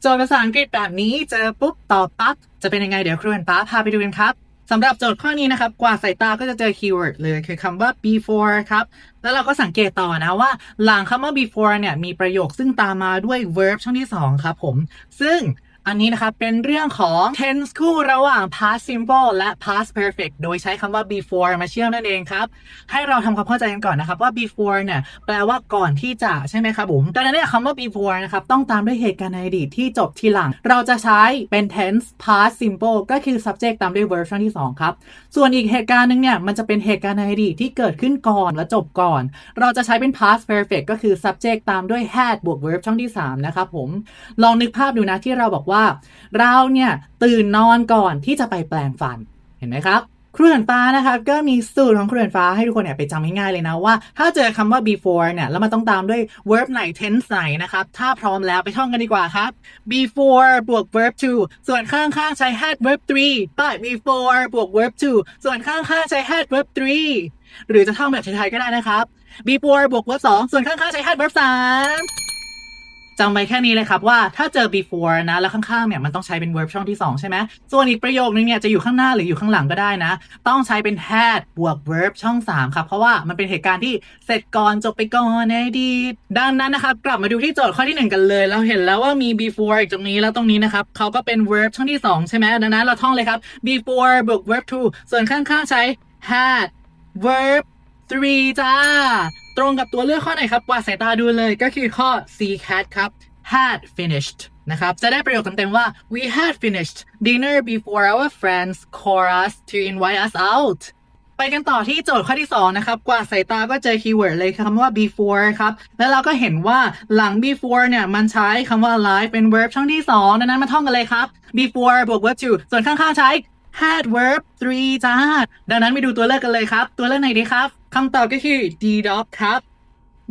โจทย์ภาษาอังกฤษแบบนี้เจอปุ๊บตอบปั๊บจะเป็นยังไงเดี๋ยวครูเห็นป้าพาไปดูกันครับสำหรับโจทย์ข้อนี้นะครับ กว่าสายตาก็จะเจอคีย์เวิร์ดเลยคือคำว่า before ครับ แล้วเราก็สังเกตต่อนะว่า หลังคำว่า before เนี่ย มีประโยคซึ่งตามมาด้วย verb ช่องที่ 2 ครับผม ซึ่ง อันนี้นะครับเป็นเรื่องของ tense คู่ระหว่าง past simple และ past perfect โดยใช้คำว่า before มาเชื่อมนั่นเองครับ ให้เราทำความเข้าใจกันก่อนนะครับว่า before เนี่ยแปลว่าก่อนที่จะใช่ไหมครับผมดังนั้นเนี่ยคำว่า before นะครับต้องตามด้วยเหตุการณ์ในอดีตที่จบทีหลัง เราจะใช้เป็น tense past simple ก็คือ subject ตามด้วย verb ช่องที่ 2 ครับ ส่วนอีกเหตุการณ์หนึ่งเนี่ยมันจะเป็นเหตุการณ์ในอดีตที่เกิดขึ้นก่อนและจบก่อน เราจะใช้เป็น past perfect ก็คือ subject ตามด้วย had บวก verb ช่องที่3นะครับผมลองนึกภาพดูนะที่เราบอกว่าเราเนี่ยตื่นนอนก่อนที่จะไปแปลงฟันเห็นไหมครับครูเหินฟ้านะครับก็มีสูตรของครูเหินฟ้าให้ทุกคนเนี่ยไปจำง่ายๆเลยนะว่า ถ้าเจอคำว่า before เนี่ยแล้วมันต้องตามด้วย verb ไหน tense ไหนนะครับ ถ้าพร้อมแล้วไปท่องกันดีกว่าครับ before บวก verb to ส่วนข้างๆใช้ had verb 3 but before บวก verb to ส่วนข้างๆใช้ had verb 3 หรือจะท่องแบบไทยๆก็ได้นะครับ before บวก verb 2 ส่วนข้างๆใช้ had verb 3 จำไว้แค่นี้เลยครับว่าถ้าเจอ before นะ แล้วข้างๆเนี่ยมันต้องใช้เป็น verb ช่องที่ 2 ใช่ไหมส่วนอีกประโยคนึงเนี่ยจะอยู่ข้างหน้าหรืออยู่ข้างหลังก็ได้นะ ต้องใช้เป็น had บวก verb ช่อง 3 ครับ เพราะว่ามันเป็นเหตุการณ์ที่เสร็จก่อนจบไปก่อนในอดีตดังนั้นนะครับ กลับมาดูที่โจทย์ข้อที่ 1 กันเลย เราเห็นแล้วว่ามี before อีกตรงนี้แล้วตรงนี้นะครับเขาก็เป็น verb ช่องที่ 2 ใช่ไหมดังนั้นเราท่องเลยครับ before บวก verb to ส่วนข้างๆใช้ had verb three จ้า ตรงกับตัวเลือกข้อไหนครับกวาสายตาดูเลยก็คือข้อ C cat ครับ had finished นะครับ จะได้ประโยคเต็มๆว่า we had finished dinner before our friends called us to invite us out ไปกันต่อที่โจทย์ข้อที่ 2 นะครับ กว่าสายตาก็เจอคีย์เวิร์ดเลยคำว่า before ครับ แล้วเราก็เห็นว่าหลัง before เนี่ย มันใช้คำว่า alive เป็น verb ช่องที่ 2 ดังนั้นมาท่องกันเลยครับ before บวก verb to ส่วนข้างๆใช้ had verb three จ้า ดังนั้นไปดูตัวเลือกกันเลยครับ ตัวเลือกไหนดีครับคำตอบก็คือ D dog ครับ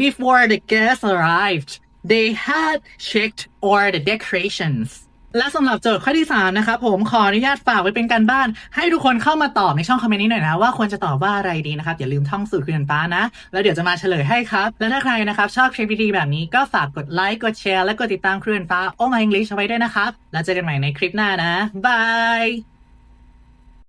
Before the guests arrived they had checked all the decorations และสำหรับโจทย์ข้อที่ 3 นะครับผมขออนุญาตฝากไว้เป็นการบ้าน ให้ทุกคนเข้ามาตอบในช่องคอมเมนต์นี้หน่อยนะ ว่าควรจะตอบว่าอะไรดีนะครับ อย่าลืมท่องสูตรคืนฟ้านะ แล้วเดี๋ยวจะมาเฉลยให้ครับ และถ้าใครนะครับ ชอบคลิปดีๆแบบนี้ก็ฝากกดไลค์กดแชร์และกดติดตามคืนฟ้าโอมาอังกฤษเอาไว้ด้วยนะครับ แล้วเจอกันใหม่ในคลิปหน้านะบาย